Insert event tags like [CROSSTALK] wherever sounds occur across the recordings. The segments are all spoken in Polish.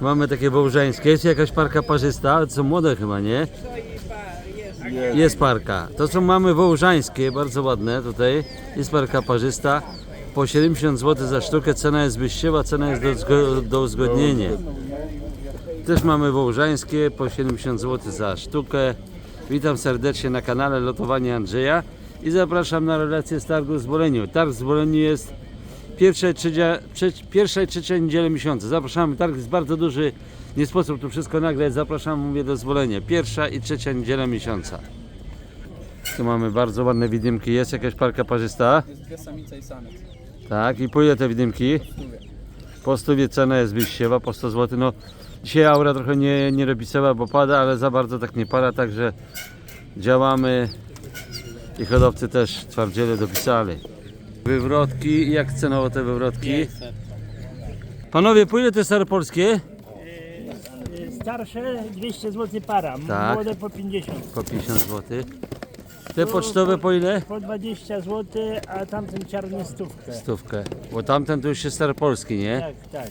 Mamy takie wołżańskie. Jest jakaś parka parzysta, są młode chyba, nie? Jest parka. To są mamy wołżańskie, bardzo ładne tutaj. Jest parka parzysta. Po 70 zł za sztukę cena jest wyjściowa, cena jest do, zgo- do uzgodnienia. Też mamy wołżańskie po 70 zł za sztukę. Witam serdecznie na kanale Lotowanie Andrzeja i zapraszam na relację z targu w Zboleniu. Targ w Zboleniu jest pierwsza i trzecia, trze, pierwsza i trzecia niedziela miesiąca. Zapraszamy, targ jest bardzo duży, nie sposób tu wszystko nagrać. Zapraszam, mówię do Zbolenia. Pierwsza i trzecia niedziela miesiąca. Tu mamy bardzo ładne widymki. Jest jakaś parka parzysta? Jest dwie samice i samiec. Tak, i po ile te widymki? Po stówie cena jest wyjściowa, po 100 zł. No, dzisiaj aura trochę nie, nie robicowa, bo pada, ale za bardzo tak nie pada, także działamy i hodowcy też twardziele dopisali. Wywrotki, jak cenowo te wywrotki? Panowie, po ile te staropolskie? Starsze 200 zł para, Tak. młode po 50. Po 50 zł. Te pocztowe po ile? Po 20 zł, a tamten czarny stówkę. Stówkę. Bo tamten to już jest staropolski, nie? Tak, tak.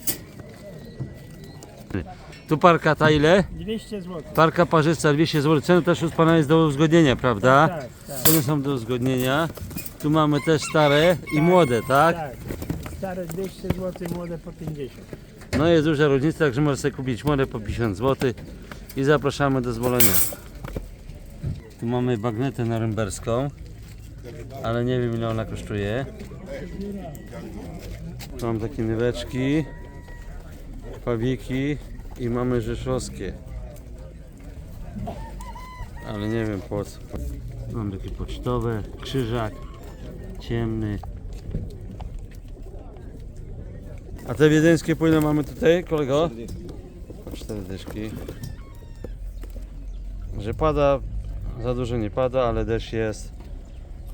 Tu parka ta ile? 200 zł. Parka parzysta 200 zł. Cena też już pana jest do uzgodnienia, prawda? Tak, tak, Ceny są do uzgodnienia. Tu mamy też stare i młode, tak? tak. Stare 200 zł, młode po 50. No jest duża różnica, także możesz sobie kupić młode po 50 zł i zapraszamy do Zbolenia. Tu mamy bagnetę norymberską, ale nie wiem ile ona kosztuje. Tu mam takie nyweczki, pawiki i mamy rzeszowskie. Ale nie wiem po co. Mam takie pocztowe, krzyżak, ciemny. A te wiedeńskie po ile mamy tutaj, kolego? Po cztery dyszki. Że pada, za dużo nie pada, ale deszcz jest.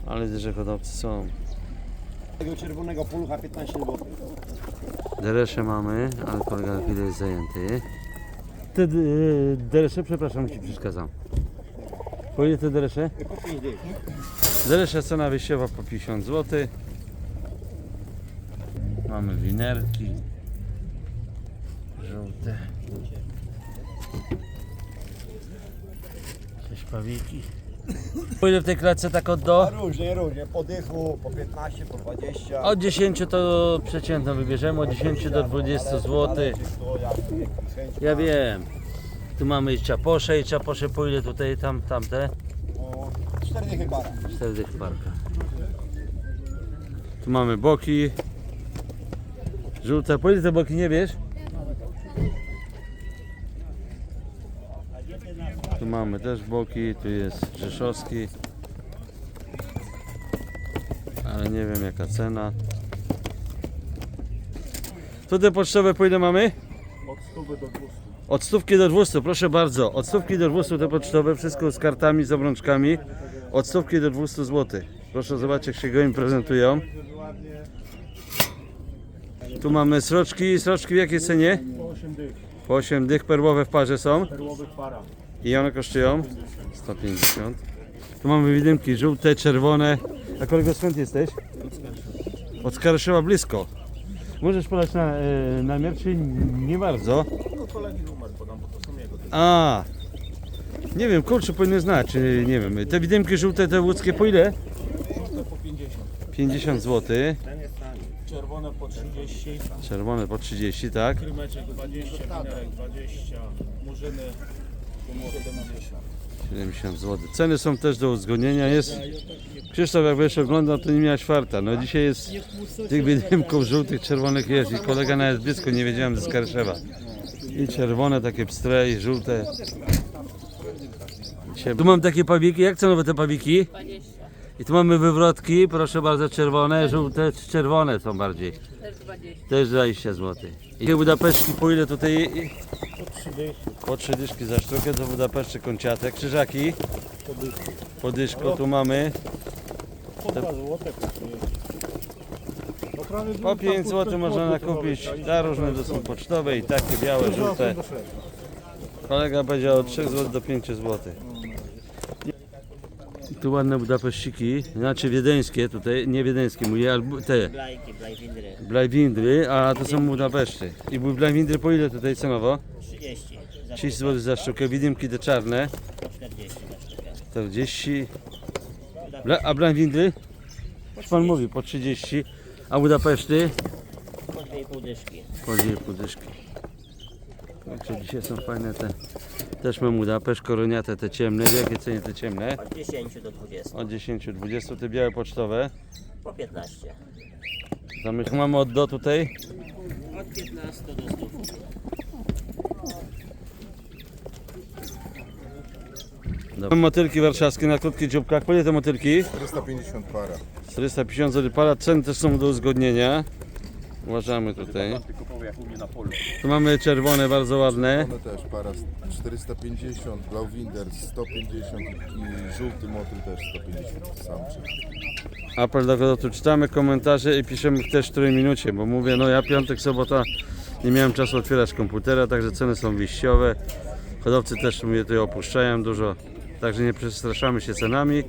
Ale widzę, że hodowcy są. Tego czerwonego polucha 15 zł. Deresze mamy, ale kolega na chwilę jest zajęty. Te y, deresze, przepraszam, ci przeszkadzam. Po ile te deresze? Po 5 dych. Deresze cena wyjściowa po 50 zł. Mamy winerki. Żółte. Jakieś pawiki. Ile w tej klatce tak od do? A różnie, różnie. Po dychu, po 15, po 20. Od 10 to przeciętną wybierzemy, od 10 do 20 zł. Ja wiem. Tu mamy i czaposze, i czaposze po ile tutaj, tam, tamte? 4 dychy bara. 4 dychy parka. Tu mamy boki. Żółte. Po ile te boki nie wiesz? Tu mamy też boki, tu jest rzeszowski. Ale nie wiem jaka cena. Tu te pocztowe po ile mamy? Od stówki do 200, proszę bardzo. Od stówki do 200 te pocztowe, wszystko z kartami, z obrączkami. Od stówki do 200 zł. Proszę zobaczyć jak się gołym prezentują. Tu mamy sroczki. Sroczki w jakiej cenie? Po 8 dych, Po 8 dych perłowe w parze są. perłowych para. I one kosztują? 150. Tu mamy widymki żółte, czerwone. A kolego skąd jesteś? Od Skaryszewa blisko. Możesz podać na, e, namiar, czy nie bardzo? No kolegi numer podam, bo to są jego. A, nie wiem, kurczę powinien znać, czy nie wiem. Te widymki żółte, te łódzkie po ile? To po 50. 50 zł. Czerwone po 30. Czerwone po 30, tak? Krymeczek 20, winerek 20. Murzyny po 70. 70 zł. Ceny są też do uzgodnienia. Jest Krzysztof, jak będziesz oglądał, to nie miałeś farta. No dzisiaj jest tych widymków żółtych, czerwonych jest i kolega nawet blisko nie wiedziałem ze Skarszewa. I czerwone takie pstre i żółte. Tu mam takie pawiki. Jak cenowe te pawiki? 20, I tu mamy wywrotki, proszę bardzo, czerwone, żółte, czerwone są bardziej. Też 20. Też 20 zł. I te Budapeszki po ile tutaj? Po 3 dychy. Po trzy dyszki za sztukę do Budapeszty konciate. Krzyżaki? Po dyszku tu mamy. Po 2 zł. Po 5 zł można nakupić. Za różne to są pocztowe i takie białe, żółte. Kolega powiedział od 3 zł do 5 zł. Tu ładne Budapeszciki, znaczy wiedeńskie tutaj, nie wiedeńskie mówię, ale te Blajki, blajwindry. A to są Budapeszty. I były Blajwindry po ile tutaj cenowo? 30. Za 30 zł za sztukę, widymki te czarne, po 40 za sztukę. 40. Bla, a Blajwindry? Już pan mówi, po 30. A Budapeszty? Po 2,5 dyszki. Po dwie pudyszki. Także dzisiaj są fajne te. Też mam Budapeszt, koroniate te ciemne. W jakie cenie te ciemne? Od 10 do 20. Od 10, 20 te białe pocztowe. Po 15. Zamych mamy od do tutaj. Od 15 do 100. Dobra. Motylki warszawskie na krótkich dzióbkach. Po ile te motylki? 450 para. 450 zł para. Ceny też są do uzgodnienia. Uważamy tutaj. Tu mamy czerwone, bardzo ładne. One też para 450, Blauwinder 150 i żółty motyl też 150 samczyk. Apel do hodowców. Czytamy komentarze i piszemy też w której minucie, bo mówię, no ja piątek, sobota nie miałem czasu otwierać komputera, także ceny są wyjściowe. Hodowcy też mnie tutaj opuszczają dużo, także nie przestraszamy się cenami,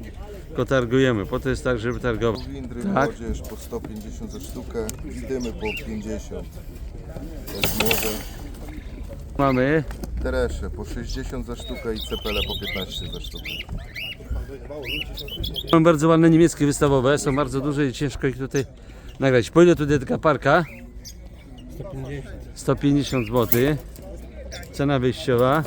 tylko targujemy. Po to jest tak, żeby targować. Blauwindry Tak. młodzież po 150 za sztukę, widymy po 50. To jest młode. Mamy Teresze po 60 za sztukę i cepele po 15 za sztukę. Mam bardzo ładne niemieckie wystawowe, są bardzo duże i ciężko ich tutaj nagrać. Po ile tutaj taka parka? 150. 150 zł. Cena wyjściowa.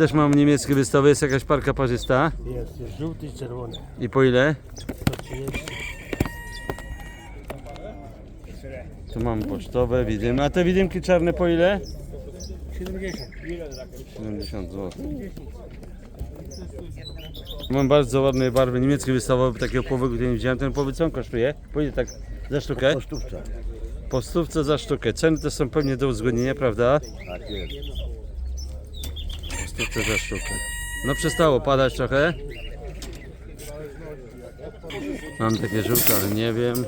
Też mam niemieckie wystawy, jest jakaś parka parzysta. Jest, jest żółty i czerwony. I po ile? 130. Tu mam pocztowe, widymy. A te widymki czarne po ile? 70. 70 zł. Mam bardzo ładne barwy niemieckie wystawowe, takiego tutaj nie widziałem. Ten powyg co on kosztuje? Po ile tak za sztukę? Po stówce. Po stówce za sztukę. Ceny to są pewnie do uzgodnienia, prawda? Tak jest. Stówce za sztukę. No przestało padać trochę. Mam takie żółte, ale nie wiem.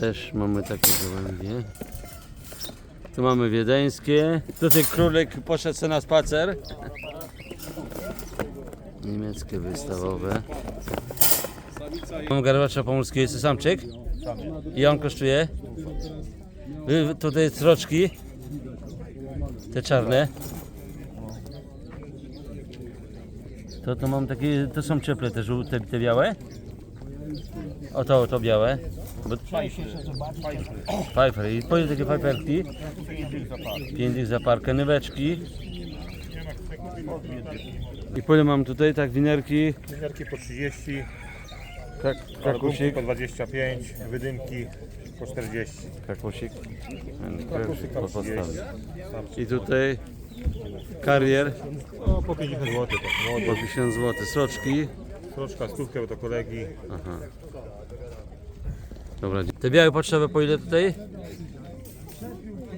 Też mamy takie gołębie. Tu mamy wiedeńskie. Tutaj królek poszedł sobie na spacer. Niemieckie wystawowe. Mam garwacza pomorskiego, jest to samczyk. I on kosztuje? Wy- Tutaj troczki. Te czarne. To to mam takie, to są cieple te żółte, te białe? O to, to białe. Bo... Pfeiffer. I po ile takie pfeifferki? 5 dych za parkę. Nyweczki. I po ile mam tutaj, tak, winerki, Linerki po 30, krak, krakusik, po 25, wydymki po 40. krakusik. Krakusik Po po 30. podstawie. I tutaj karier No po 50 zł to po młody. 50 zł. Sroczki. Troszkę stówkę, to kolegi. Aha. Dobra. Te białe pocztowe po ile tutaj?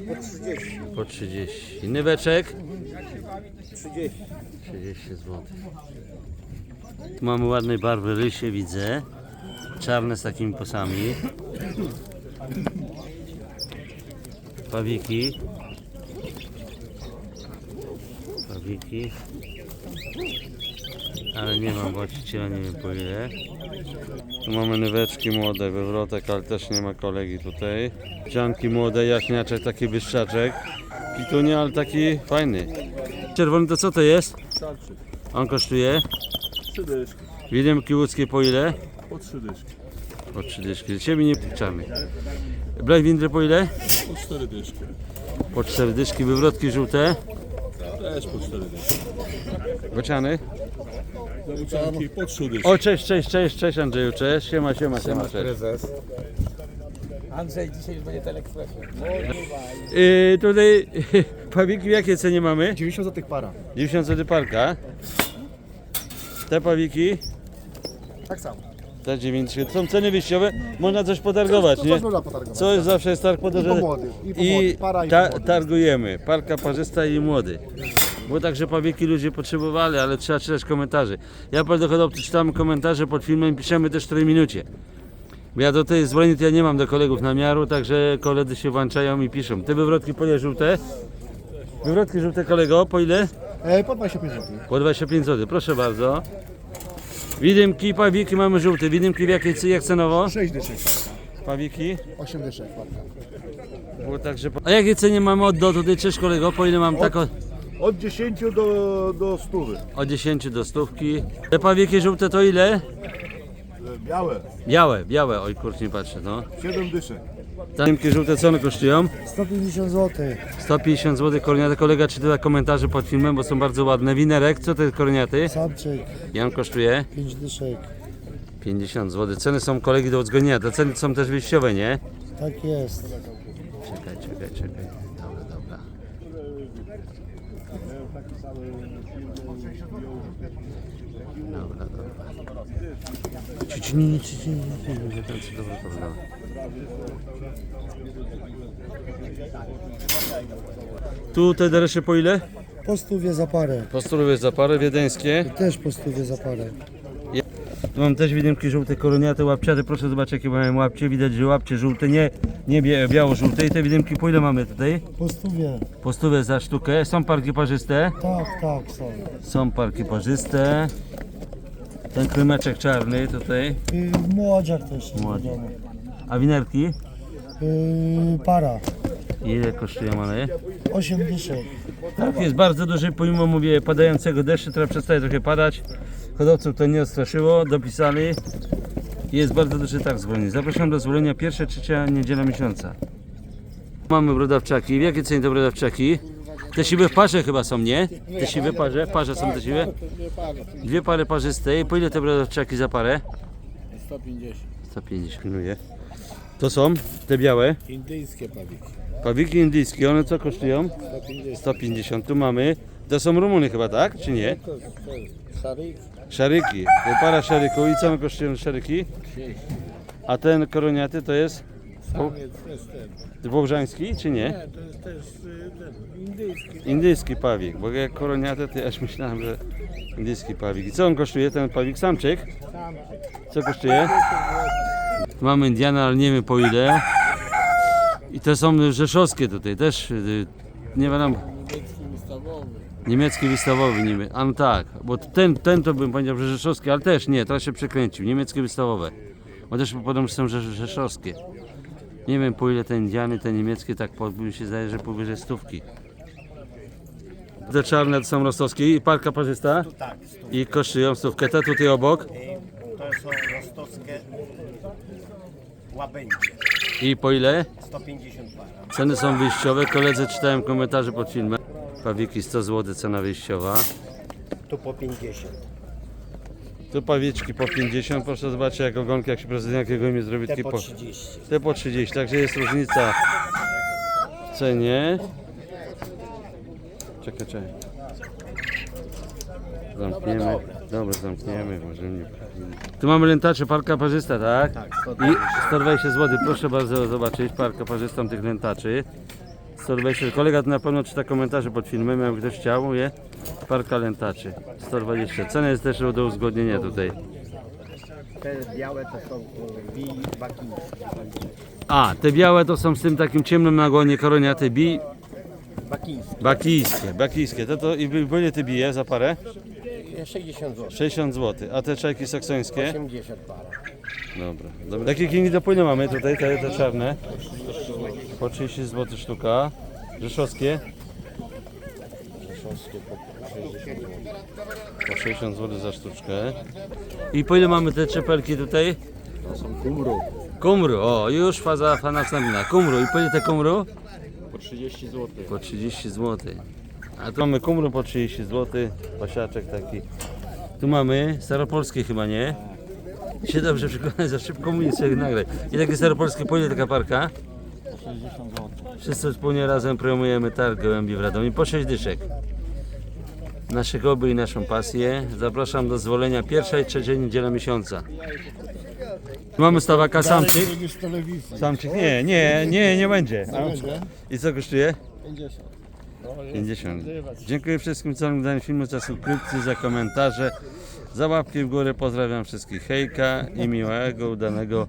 Po 30. Po 30. Nyweczek? 30. 30 zł. Tu mamy ładnej barwy rysie, widzę. Czarne z takimi posami. Pawiki. Pawiki. Ale nie mam właściciela, nie wiem po ile. Tu mamy nyweczki młode, wywrotek, ale też nie ma kolegi tutaj. Cianki młode, jaśniaczek, taki wyszczaczek. Pitunia, ale taki fajny. Czerwony to co to jest? On kosztuje? Trzy dyszki. Widymki łódzkie po ile? Po trzy dyszki. Po 3 dyszki. Ciebie nie czarny. Blajwindry po ile? Po cztery dyszki. Po 4 dyszki. Wywrotki żółte. Też po cztery dyszki. Bociany. Zabucianki po. O, cześć, cześć, cześć, cześć Andrzeju, cześć. Siema, siema, siema, cześć. Andrzej dzisiaj już będzie telekspresie. Yy, tutaj [LAUGHS] pawiki w jakiej cenie mamy? 90 zł para. 90 zł parka. Te pawiki? Tak samo. Te 90. Są ceny wyjściowe, można coś potargować, nie? można potargować. Coś zawsze jest targ po że... po młodych, i po I młodych, para i po ta, młodych. targujemy. Parka parzysta i młody. Bo także pawiki ludzie potrzebowali, ale trzeba czytać komentarze. Ja po do hodowcy czytamy komentarze pod filmem, piszemy też w 4 minucie. Bo ja do tej zwolnienia to ja nie mam do kolegów namiaru, także koledzy się włączają i piszą. Te wywrotki po ile żółte? Wywrotki żółte kolego, po ile? E, po 25 zł. Po 25 zł, proszę bardzo. Widymki, pawiki mamy żółte. Widymki w jakiej jak cenowo? 6 dyszek. Pawiki. 8 dyszek. Było także... A jakie cenie mamy od do tutaj? Cześć kolego, po ile mam tak od, Od 10 do, do 100. od 10 do stówki. Te pawiki żółte to ile? Białe, Białe, białe. Oj kurczę, nie patrzę, no. 7 dyszek. Widymki żółte co one kosztują? 150 zł. 150 zł koroniate. Kolega czyta komentarze pod filmem, bo są bardzo ładne. Winerek, co jest koroniaty? Samczyk Jan kosztuje 5 dyszek. 50 zł. Ceny są kolegi do uwzględnienia. Te ceny są też wyjściowe, nie? Tak jest. Czekaj, czekaj, czekaj. Dobra, dobra. Dobra, Ci, ci, nie, co- dobra, dobra. Tu te deresze po ile? Po stówie za parę. Postulowe za parę wiedeńskie. Też po stówie za parę. Tu mam też widymki żółte, koroniate, łapciate. Proszę zobaczyć jakie mają łapcie. Widać, że łapcie żółte, nie, nie bie- biało-żółte. I te widymki po ile mamy tutaj? Po stówie. Po stówę za sztukę. Są parki parzyste. Tak, tak są. Są parki parzyste. Ten krymeczek czarny tutaj. Yy, młodziak też jest Młodziak. A winerki? Yy, para. Ile kosztują one? 8 dyszek. Tak, jest bardzo duży, pomimo mówię padającego deszczu, teraz przestaje trochę padać. Hodowców to nie odstraszyło, dopisali. Jest bardzo duży tak zwolnienie. Zapraszam do zwolnienia pierwsza, trzecia niedziela miesiąca. Mamy brodawczaki. W jakie ceny to brodawczaki? Te siwe w parze chyba są, nie? Te siwe parze? W parze są te siwe? Dwie pary parzyste. I po ile te brodawczaki za parę? 150. 150. Pilnuję. To są te białe. Indyjskie pawiki. Pawiki indyjskie, one co kosztują? 150. 150. Tu mamy. To są Rumuny chyba, tak? Czy nie? Szarik Szaryki. Para szaryku. I co one kosztują szaryki? A ten koroniaty to jest Samiec jest ten. wołżański, czy nie? Nie, to jest też y, ten indyjski. Indyjski pawik, bo jak koroniaty, to ja aż myślałem, że indyjski pawik. I co on kosztuje, ten pawik? Samczyk? Co kosztuje? Tu mamy Indiana, ale nie wiem po ile. I te są rzeszowskie tutaj, też y, nie wiadomo. Niemiecki wystawowy. Niemiecki wystawowy niby. A no tak, bo ten, ten to bym powiedział, że rzeszowski, ale też nie, teraz się przekręcił. Niemieckie wystawowe. Bo też podobno że są rzesz, rzeszowskie. Nie wiem po ile te Indiany, te niemieckie, tak po, mi się zdaje, że powyżej stówki. Te czarne to są rostowskie i parka parzysta. Tak, I kosztują stówkę. Te tutaj obok. to są rostowskie łabędzie. I po ile? 150 para. Ceny są wyjściowe. Koledzy czytałem komentarze pod filmem. Pawiki 100 zł cena wyjściowa. Tu po 50. Tu pawiczki po 50. Proszę zobaczyć jak ogonki, jak się prezydentem jakiego imię zrobi. Te po po- 30. Te po 30, także jest różnica w cenie. Czekaj, czekaj. Zamkniemy. Dobra, zamkniemy. Może nie. Tu mamy lętacze, parka parzysta, tak? Tak, I 120 zł. Proszę bardzo zobaczyć parkę parzystą tych lętaczy. 120. Kolega tu na pewno czyta komentarze pod filmem, jakby ktoś chciał, je. Parka lętaczy. 120. Cena jest też do uzgodnienia tutaj. Te białe to są bi bakińskie. A, te białe to są z tym takim ciemnym nagonie koroniaty bi Bakińskie. Bakijskie, bakijskie. To, to i by- ile ty bije za parę? 60 zł. 60 zł. A te czajki saksońskie? 80 para. Dobra. Dobra. Jakie kingi do płynu mamy tutaj, te, te czarne? Po 30 zł sztuka. Rzeszowskie? Rzeszowskie po 60 zł. Po 60 zł za sztuczkę. I po ile mamy te czepelki tutaj? To są kumru. Kumru, o już faza fa następna. Kumru. I po ile te kumru? Po 30 zł. Po 30 zł. A tu mamy kumru po 30 zł. Pasiaczek taki. Tu mamy staropolskie chyba, nie? Się dobrze przekonać, za szybko mówię, sobie nagraj. I takie staropolskie, po ile taka parka? Po 60 zł. Wszyscy wspólnie razem promujemy targ gołębi w Radomiu po 6 dyszek. Nasze hobby i naszą pasję. Zapraszam do zwolenia pierwsza i trzecia niedziela miesiąca. Mamy stawaka samczyk. Samczyk? Nie, nie, nie, nie będzie. I co kosztuje? 50. Dziękuję wszystkim za oglądanie filmu, za subskrypcję, za komentarze, za łapki w górę. Pozdrawiam wszystkich. Hejka i miłego, udanego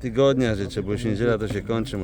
tygodnia życzę, bo już niedziela to się kończy.